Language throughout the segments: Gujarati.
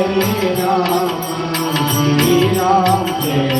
Hare Ram, Hare Ram, Jai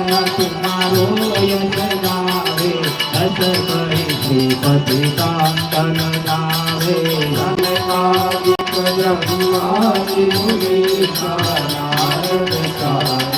નથી મારું યજનાવે હસ કરી શ્રીપતિ કાંતન નાવે અને Aditya Brahma Shiv Narayan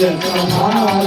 Yeah, come on.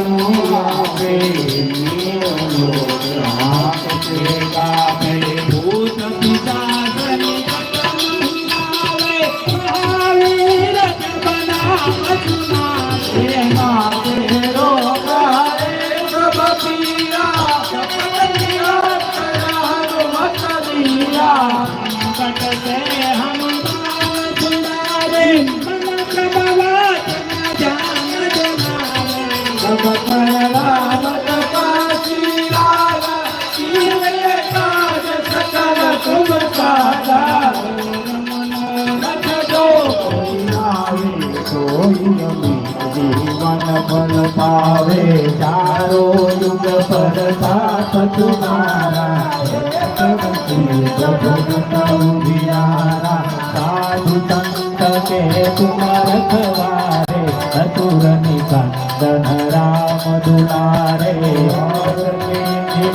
આવે ચારો યુગ પડતા પતુમારા સાધુ સંત કે તુમ રખવારે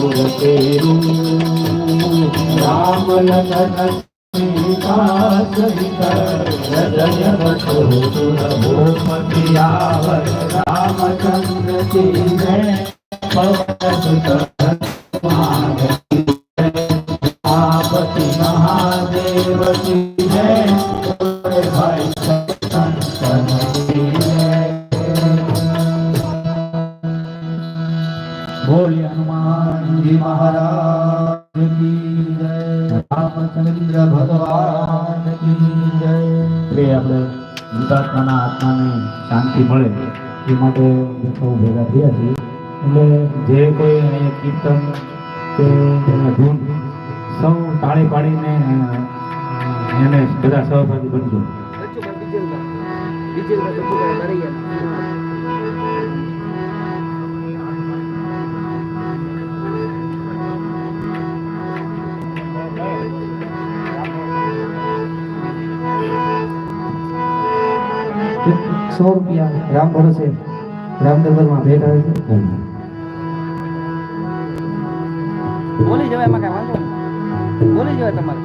तेरू राम लखन सीता सहित हृदय रखो रघुपतियावर रामचंद्र जी ने भगत બોલે હનુમાનજી મહારાજ કી જય રામચંદ્ર ભગવાન કી જય એટલે આપણે હુતાત્માના આત્માને શાંતિ મળે એ માટે સૌ ભેગા થયા છીએ. એટલે જે કોઈ અહીંયા કીર્તન કે એના ધૂન સૌ તાળી પાડીને એને બધા સહભાગી બનજો. સો રૂપિયા રામ ભરોસે રામ દરબારમાં ભેટ આવે છે. બોલી જવાય એમાં કઈ વાંધો નહીં. બોલી જવાય તમારે.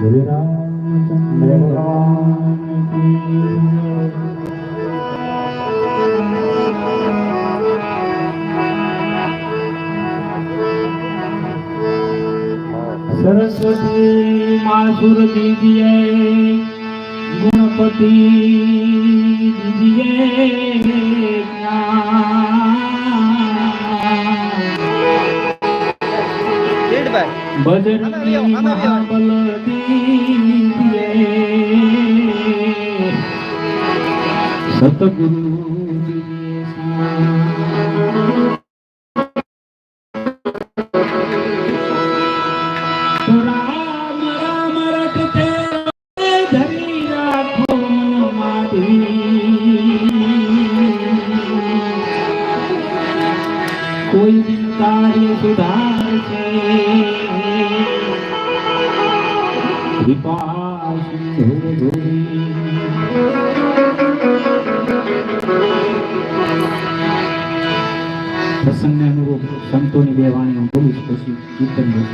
બોલે રામચંદ્ર સરસ્વતી માસુર દીદીએ ગુણપતિ દીદીએ ભજની મહાબલ દીદીએ સતગુરુ ધોરી પ્રસંગને અનુરૂપ સંતોની બે વાણી હું બોલીશ પછી કીર્તન મન